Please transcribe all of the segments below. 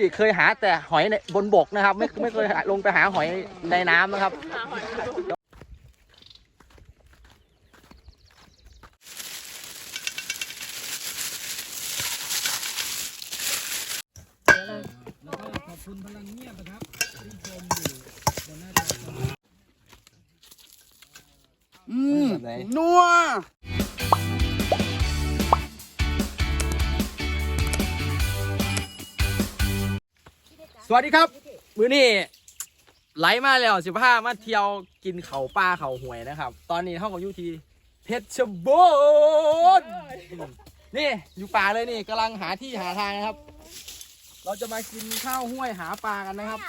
ติเคยหาแต่หอยในบนบกนะครับ ไม่ไม่เคยลงไปหาหอยในน้ำนะครับ แล้วก็ขอบคุณพลังเงียบนะครับที่ชมอยู่บนหน้าจอ อืมนัว สวัสดีครับ มือนี่ไหลมาแล้วสิบห้ามาเที่ยวกินเขาปลาเขาหวยนะครับ ตอนนี้เท่ากับอยู่ที่เพชรบูรณ์นี่อยู่ป่าเลยนี่กำลังหาที่หาทางนะครับ เราจะมากินข้าวห้วยหาปลากันนะครับ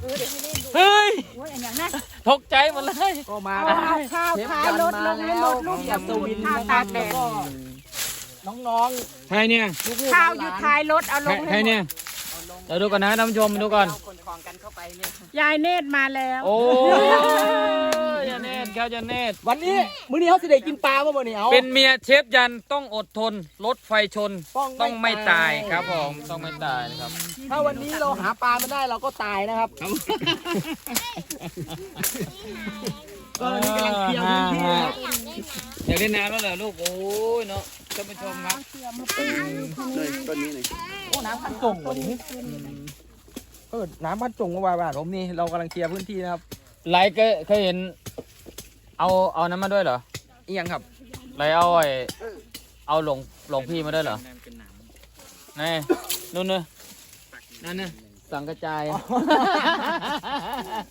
เออเดี๋ยวให้เล่นดูเฮ้ย โอ้ยอันอย่างนั้นตกใจหมดเลย ก็มาเอาข้าวเชฟท้ายยันรถมาลงให้แล้หมวดลูกอัศวินข้าวตากแดดแล้วก็น้องใครเนี่ยๆลูกๆข้าวอหลยู่นๆท้ายรถเอาลใครงใครให้หมเนี่ยด เดี๋ยวดูก่อนนะท่านผู้ชมดูก่อน คนคลองกันเข้าไปเนี่ยยายเนตรมาแล้วโอ้ยยาเนตครับยาเนตวันนี้มื้อนี้เขาสิได้กินปลาบ่บ่นี่เอา เป็นเมียเชฟยันต้องอดทนรถไฟชนต้องไม่ต้องไม่ตาตายยครับผมต้องไม่ตายนะครับ ถ้าวันนี้เราหาปลาไม่ได้เราก็ตายนะครับก็อันนี้กำลังเคลียร์พื้นที่นะครับ อยาก อย่าเล่นน้ำแล้วเหรอลูกโอ้ยเนาะท่านผู้ชมครับเลยต้นนี้เลยโอ้น้ำพันจงวันนี้เออน้ำพันจงมาบ้านผมนี่เรากำลังเคลียร์พื้นที่นะครับไลค์เคยเห็น เอาเอานั้นมาด้วยเหรออีหยังครับไลเอาไอเอาหลงหลงพี่มาด้วยเหรอนี่นู่นเนอะนั่นเนอะ สังกระจาย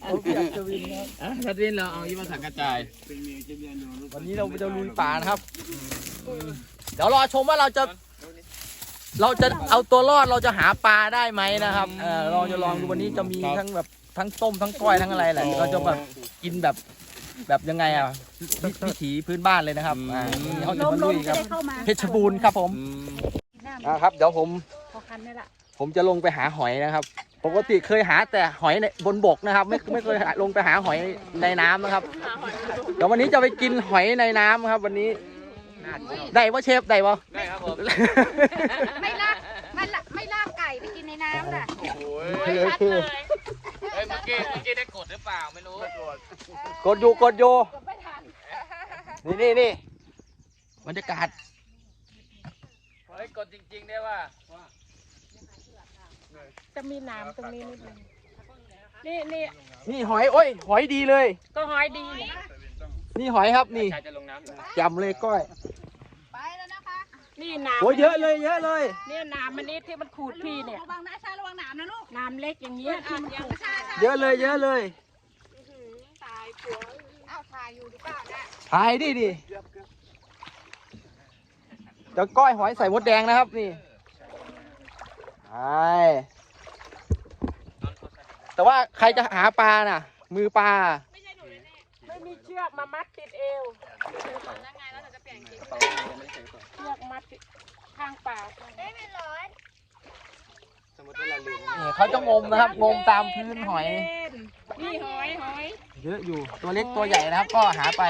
โอเคจะวินครับ อะทัดวินเราเอายี่มาสังกระจาย วันนี้เราจะลุยป่านะครับ เดี๋ยวรอชมว่าเราจะ เราจะเอาตัวรอดเราจะหาปลาได้ไหมนะครับเออเราจะลองดูวันนี้จะมีทั้งแบบทั้งต้มทั้งก้อยทั้งอะไรแหละเราจะแบบกินแบบแบบยังไงอะวิวิถีพื้นบ้านเลยนะครับอ่าเขาจะลมมาลลุมยจะครับได้เข้ามาเพชรบูรณ์ครับผมอืมอ่าครับ เดี๋ยวผมพอคันนี่แหละ ผมจะลงไปหาหอยนะครับ ปกติเคยหาแต่หอยในบนบกนะครับ ไม่ไม่เคยลงไปหาหอยในน้ำนะครับ เดี๋ยววันนี้จะไปกินหอยในน้ำครับ วันนี้ได้ปะเชฟได้ปะ ได้ครับผม ไม่ลากไม่ลากไม่ลากไก่ไปกินในน้ำน่ะโอ้ยชัดเลยเฮ้ยเมื่อกี้เมื่อกี้ได้กดหรือเปล่าไม่รู้กดอยู่กดอยู่นี่นี่นี่บรรยากาศเฮ้ยกดจริง ๆ ได้ว่า จะมีน้ำตรงนี้นิดนึงนี่นี่นี่หอยโอ้ยหอยดีเลย ก็หอยดีเนี่ยนี่หอยครับนี่ชายจะลงน้ำอยู่จำเลยก้อยนี่น้ำโอ้ยเยอะเลยเยอะเลยเนี่ยน้ำมันนี่ที่มันขูดพี่เนี่ยระวังนะชาระวังหนามนะลูกน้ำเล็กอย่างเงี้ยที่มันขูดชาชาเยอะเลยเยอะเลยตายผัวอ้าวถ่ายอยู่หรือเปล่าเนี่ยถ่ายดิดิเดี๋ยวก้อยหอยใส่มดแดงนะครับนี่ใช่ แต่ว่าใครจะหาปลาน่ะ มือปลา ไม่มีเชือกมามัดติดเอวเชือกมัดติดข้างปากนี่เขาจะงมนะครับ งมตามพื้นหอย นี่หอยหอยเยอะอยู่ตัวเล็กตัวใหญ่นะครับ ก็หาไป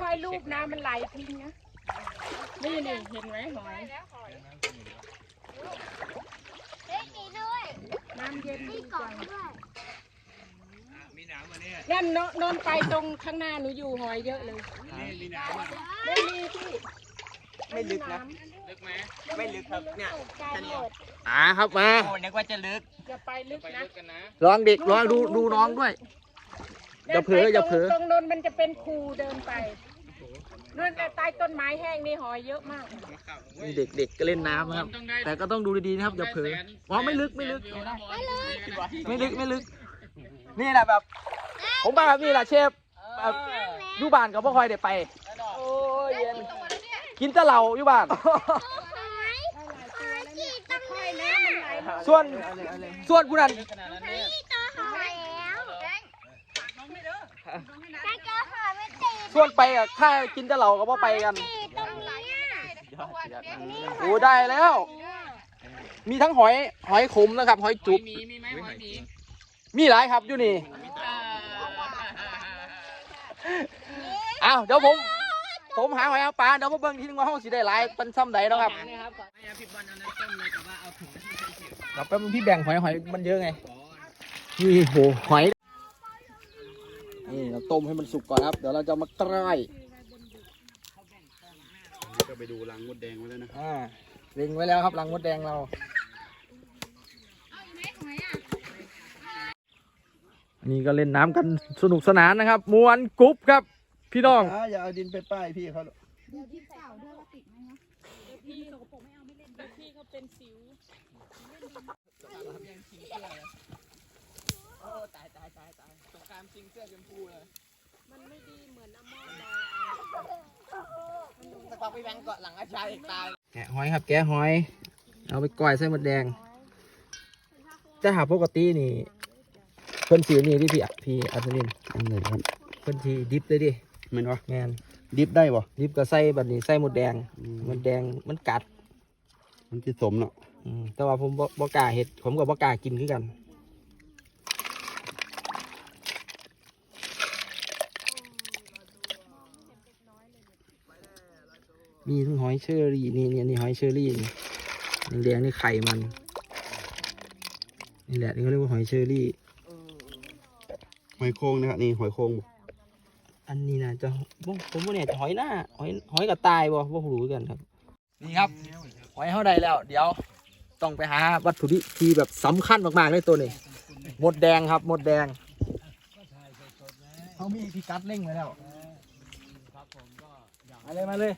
ค่อยๆลูบน้ำมันไหลทิ้งนะนี่นี่เห็นไหมหอยน้ำเย็นดีจัง มีน้ำมาเนี่ยนั่นโนโนนไปตรงข้างหน้าหนูอยู่หอยเยอะเลยมีน้ำอะไม่มีพี่ไม่ลึกนะลึกไหมไม่ลึกครับเนี่ยการโหลดอ่าครับมาโอ้นึกว่าจะลึกอย่าไปลึกไปนะลึกกันนะลองเด็กลองดูดูน้องด้วยอย่าเผลออย่าเผลอตรงโนนมันจะเป็นคูเดินไปนู่นแต่ใต้ต้นไม้แห้งนี่หอยเยอะมากนี่เด็กเด็กก็เล่นน้ำนะครับ แต่ก็ต้องดูดีๆนะครับอย่าเผลอว้าวไม่ลึกไม่ลึกไม่ลึกไม่ลึก นี่แหละแบบ ผมมาแบบนี่แหละเชฟแบบอยู่บ้านกับพ่อคอยเด็ไป โอ้ยเย็นกินแตะเหล่าอยู่บ้านค่อยๆนะมันไหลมาส่วนส่วนกูนั่นขนาดนั้นเนี่ยส่วนไปอะข้ากินแตะเหล่ากับพ่อไปกันโอ้ได้แล้ว มีทั้งหอยหอยขมนะครับ หอยจุบมีมีไหมหอยหมี มีหลายครับอยู่นี่อ้าวเดี๋ยวผม ผมหาหอยเอาปลาเดี๋ยวมาเบิ่งทีนึงว่าห้องสีได้หลายเป็นซ้ำใดเนาะครับไม่เอาผิดวันเอาน้ำต้มเลยแต่ว่าเอาถุงนั้นไม่ใช่เขียวเดี๋ยวแป๊บนึงพี่แบ่งหอยหอยมันเยอะไงนี่โหหอยนี่เราต้มให้มันสุกก่อนครับ เดี๋ยวเราจะมากร้อยก็ไปดูรังมดแดงไว้แล้วนะอ่าเล็งไว้แล้วครับรังมดแดงเราอั นนี้ก็เล่นน้ำกันสนุกสนานนะครับมวนกรุ๊ปครับ พี่น้องอ่าอย่าเอาดินไปป้ายพี่เขาหรอกพี่เขาเป็นสิวโอ้ตายตายตายตายสงการจริงเสื้อชมพูเลยมันไม่ดีเหมือนอมอลสักพักพี่แบงก์เกาะหลังอาชายตาย แกะหอยครับ แกะหอย เอาไปก่อยใส่หมดแดงจะหาปกตินี่เพิ่นสีนี่ที่พี่อะพี่อัศวินอันไหนครับเพิ่นสีดิบเลยดิแมันวะแมนดิบได้บ่ดิบก็ใส่แบบนี้ใส่หมดแดงอืมหมดแดงมันกัด มันจะสมเนาะอืมแต่ว่าผมบ่บ่กล้าเห็ดผมกับบ่กล้ากินคือกันมีทั้งหอยเชอรี่นี่นี่นี่หอยเชอรี่นี่แดงๆนี่ไข่มันนี่แหละนี่เขาเรียกว่าหอยเชอรี่ หอยโครงนะครับนี่หอยโครงบ่อันนี้นะจะบ่ผมว่าเนี่ยจะหอยหน้าหอยหอยกับตายบ่บ่รู้กันครับ นี่ครับหอยเท่าใดแล้ว เดี๋ยวต้องไปหาวัตถุดิบที่แบบสำคัญมากๆเลยตัวนี้หมดแดงครับหมดแดงเขามีพิกัดเร่งไว้แล้วมาเลยมาเลย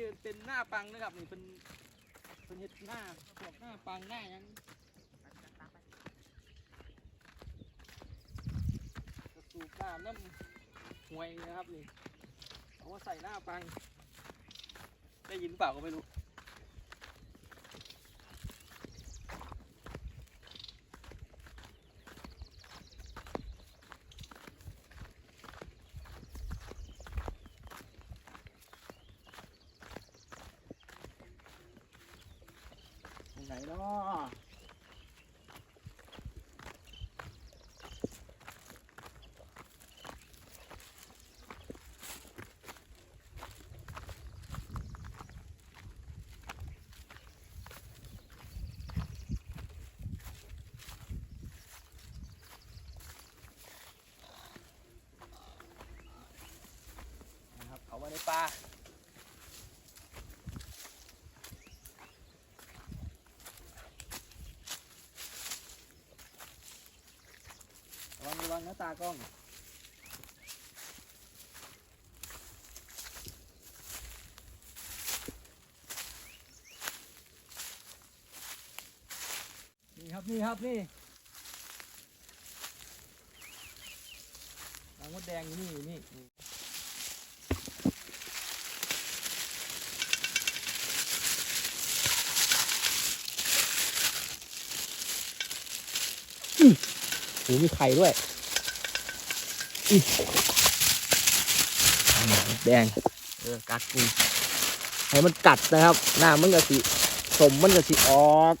นี้เป็นหน้าปังนะครับนี่เป็นเป็นเห็ดหน้าพวกหน้าปังหน้ายังกระสูบน้ำน้ำห่วยนะครับนี่เอามาใส่หน้าปัง ได้ยินเปล่าก็ไม่รู้ ตรงไหน เนาะนะครับเอาไว้ในปลา ระวังระวังนะ ตากล้อง นี่ครับนี่ครับนี่รางมดแดงอยู่นี่อยู่นี่นี่อื้อโหมีไข่ด้วยอีก แดง เออ กัดกูให้มันกัดนะครับ หน้ามันก็สิสมมันก็สิออก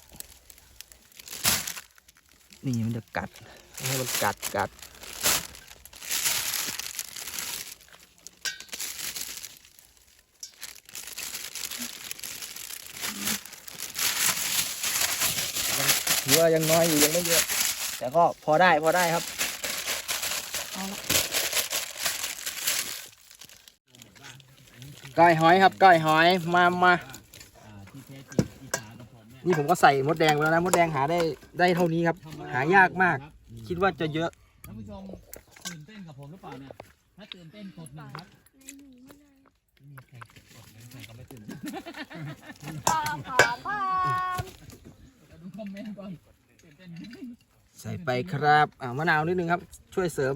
นี่มันจะกัด ให้มันกัดกัดถือว่ายังน้อยอยู่ยังไม่เยอะ แต่ก็พอได้พอได้ครับ ก้อยหอยครับก้อยหอยมามานี่ผมก็ใส่มดแดงไปแล้วนะมดแดงหาได้ได้เท่านี้ครับ หายากมาก คิดว่าจะเยอะท่านผู้ชมตื่นเต้นกับผมหรือเปล่าเนี่ยถ้าตื่นเต้นกดหนึ่งครับดูคอมเมนต์ก่อนตื่นเต้นใส่ไปครับอ่ามะนาวนิดนึงครับ ช่วยเสริม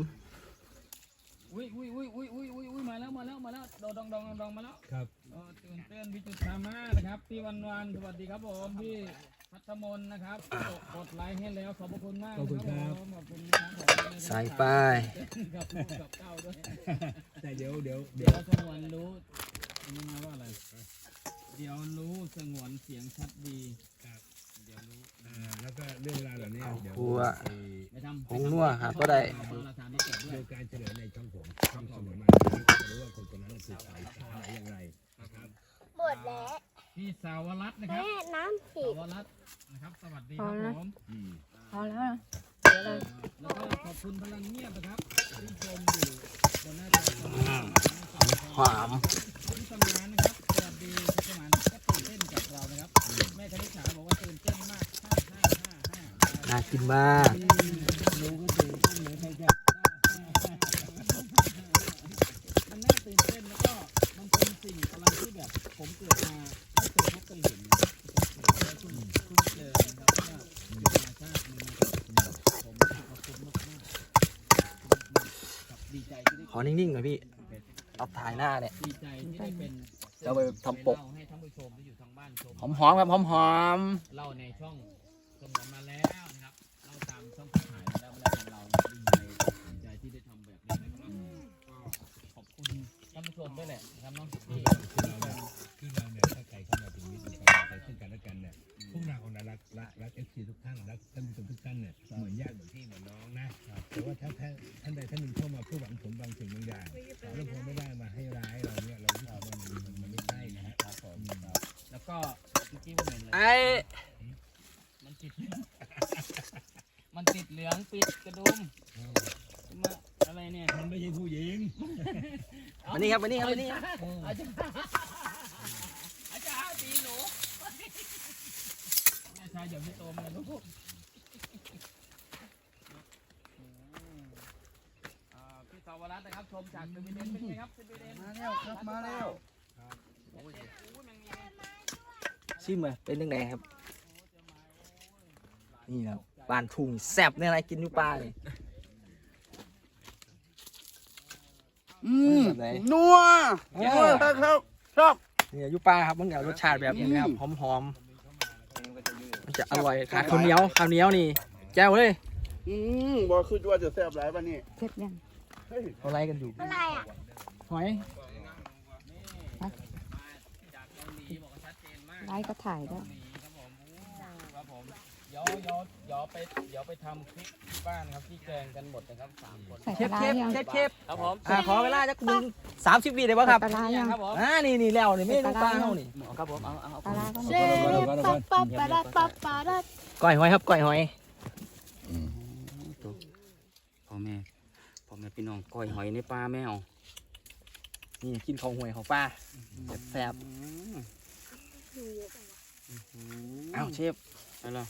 อุ้ยอุ้ยอุ้ยอุ้ยอุ้ยอุ้ยอุ้ยมาแล้วมาแล้วมาแล้วโดดองดองดองดองมาแล้วครับเออตื่นเต้นพี่จุดธามานะครับพี่วันวันสวัสดีครับผมพี่พัฒมนนะครับกดกดไลค์ให้แล้วขอบพระคุณมากขอบคุณครับขอบคุณนะครับผมใส่ไปกับลูกกับเต้าด้วยแต่เดี๋ยวเดี๋ยวเดี๋ยวสงวนรู้อันนี้มาว่าอะไรเดี๋ยวรู้สงวนเสียงชัดดีครับอือ่าแล้วก็เรื่องราวเหล่านี้เดี๋ยวครัว ไปไปทำผงนัวหาก็ได้เราทำที่เกิดด้วยดูการเฉลยในช่องผมช่องเสมอมาจะรู้ว่า คนคนนั้นคือใครสาอะไรอย่างไรนะครับหมดแล้วพี่สาวรัตน์นะครับแม่น้ำผิสาดวรัตน์นะครับ สวัสดีครับผมอืมพอแล้วนะแล้วก็ขอบคุณพลังเงียบนะครับที่ชมอยู่บนหน้าจอคอมพิวเตอร์หอมพี่สมานนะครับสวัสดีพี่สมานก็ตื่นเต้นกับเรานะครับแม่คณิษฐาบอกว่าตื่นเต้นมากห้าห้าห้าห้า น่ากินมาก รู้ก็ตื่นเต้นเหมือนใครจะมันน่า ตื่นเต้นแล้วก็มันเป็นสิ่งอะไรที่แบบผมเกิดมาไม่เคยพบเคยเห็นนะเพิ่งเพิ่งเจอนะครับว่าธรรมชาติมันมีผมขอบคุณมากมากๆกับดีใจที่ได้ขอนิ่งๆหน่อยพี่เอาถ่ายหน้าเนี่ย ดีใจที่ได้เป็นเอาไปทำปก เล่าให้ท่านผู้ชมที่อยู่ทางบ้านชม หอมๆครับหอมเล่าในช่องสมอนมาแล้วนะครับ เล่าตามช่องที่ถ่ายมาแล้วมาแล้วของเราดีใจดีใจที่ได้ทำแบบนี้นะครับก็ขอบคุณท่านผู้ ชมด้วยแหละนะครับน้องที่ที่คือเราเนี่ยคือเราเนี่ยถ้าใครเข้ามาเป็นมิตรมีความใจซึ่งกันและกันเนี่ยพวกเราเนี่ยรักรักรักเอฟซีทุกท่านรักท่านผู้ชมทุกท่านเนี่ยเหมือนญาติเหมือนพี่เหมือนน้องนะแต่ว่าถ้าท่านท่านใดท่านหนึ่งเข้ามาเพื่อหวังผลบางสิ่งบางอย่างแล้วพอไม่ได้มาให้ร้ายเราเนี่ยเรารู้สึกว่ามันมันมันไม่ใช่นะฮะครับผมแล้วก็เมื่อกี้ผมเห็นเลยๆไอ้มันติดมันติดเหลืองปิดกระดุมมาอะไรเนี่ยมันไม่ใช่ผู้หญิง มานี่ครับมานี่ครับมานี่อาจารย์อาจารย์ตีหนูแม่ชายเดี๋ยวไม่โตมาลูกอ่าพี่สาวรัตน์นะครับชมจากสวีเดนเป็นไงครับสวีเดนมาแล้วครับมาแล้วชิมเลยเป็นยังไงครับ นี่ครับปานทุ่งแซ่บเนี่ยอะไรกินอยู่ปลาเลย อืมแบบไหนนัวนัวครับครับชอบ เนี่ยอยู่ปลาครับมันจะรสชาติแบบนี้นะครับหอมๆมันจะอร่อยขาดข้าวเหนียวข้าวเหนียวนี่แจ้วเลยอืมบอคือว่าจะแซ่บหลายป่ะนี่เสร็จยังเขาไล่กันอยู่อะไรอะ หอยจากเกาหลีบอกว่าชัดเจนมากไลฟ์ก็ถ่ายได้เกาหลีครับผมโอ้ครับผมเดี๋ยวเดี๋ยวเดี๋ยวไปเดี๋ยวไปทำคลิปที่บ้านครับที่แกงกันหมดนะครับสามคนใส่เชปฟลาเชร้าฟยังเชฟเชฟครับผมอ่าขอเวลาจักหนึ่งสามสิบวิได้ป่ะครับปลาร้ายังครับผมอ่านี่นี่แล้วนี่ไม่ดูปลาเขานี่ครับผมเอาเอาเอาปลาร้าก็เจ๊ปั๊บปั๊บปั๊บปั๊บปั๊บปั๊บก้อยหอยครับก้อยหอยพ่อแม่พ่อแม่พี่น้องก้อยหอยในปลาแมวนี่กินของหวยของปลาแซ่บๆอ้าวเชฟอะไร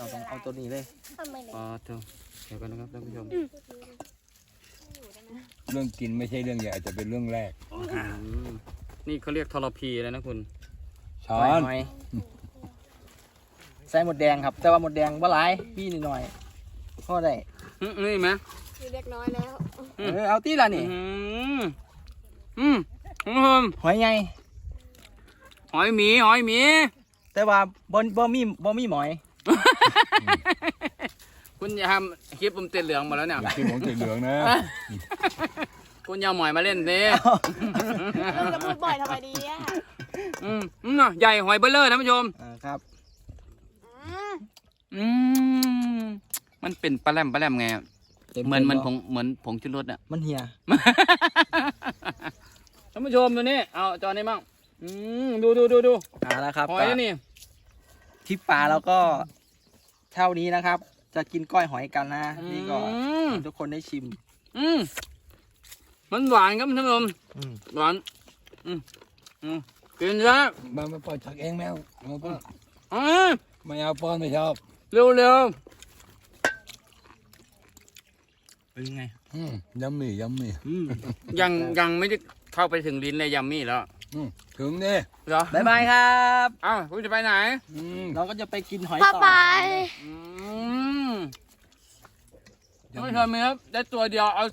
เราต้องเอาตัวนี้เลยทำไมเนี่ยอ๋อเถอะเดี๋ยวกันนะครับท่านผู้ชมเรื่องกินไม่ใช่เรื่องใหญ่อาจจะเป็นเรื่องแรก อืมนี่เขาเรียกทรพีแล้วนะคุณช้อก้อยนหอยใส่หมดแดงครับ แต่ว่าหมดแดงว่าหลายพี่นิดหน่อยก็ได้อืมนี่ไหม คือเล็กน้อยแล้วเออเอาตีละนี่ อืมอืมอืมหอยไง หอยหมีหอยหมีแต่ว่าบ่บ่มีบ่มีหมอย คุณอย่าทำคลิปผมติดเหลืองหมดแล้วเนี่ย ที่ผมติดเหลืองนะ คุณอย่าเอาหมอยมาเล่นสิเออจะพูดบ่อยทำไมดีอะอืมอืมน่ะใหญ่หอยเบลเลอร์ท่านผู้ชม อ่าครับอืมอืมมันเป็นปลาแรมปลาแรมไงอะเหมือนเหมือนผงเหมือนผงชูรสอะ มันเหี่ยท่านผู้ชมดูนี่เอาจอนี้มั่งอืมดูดูดูดูอ่าแล้วครับหอยนี่ทริปปลาแล้วก็เท่านี้นะครับ จะกินก้อยหอยกันนะ นี่ก็อืมทุกคนได้ชิม อืมมันหวานครับท่านผู้ชมอืม หวานอืมอืมกินซะมามาปล่อยชักเองแมวมาป้อนอืมไม่เอาป้อนไม่ชอบเร็วเร็วเป็นไง อืมยัมมี่ยัมมี่อืมยังยังไม่ได้เข้าไปถึงลิ้นเลยยัมมี่แล้วอืมถึงดิเหรอบายบายครับ อ้าวคุณจะไปไหน อืม เราก็จะไปกินหอยป้าต่อไปอืม ท่านผู้ชมครับได้ตัวเดียวเอา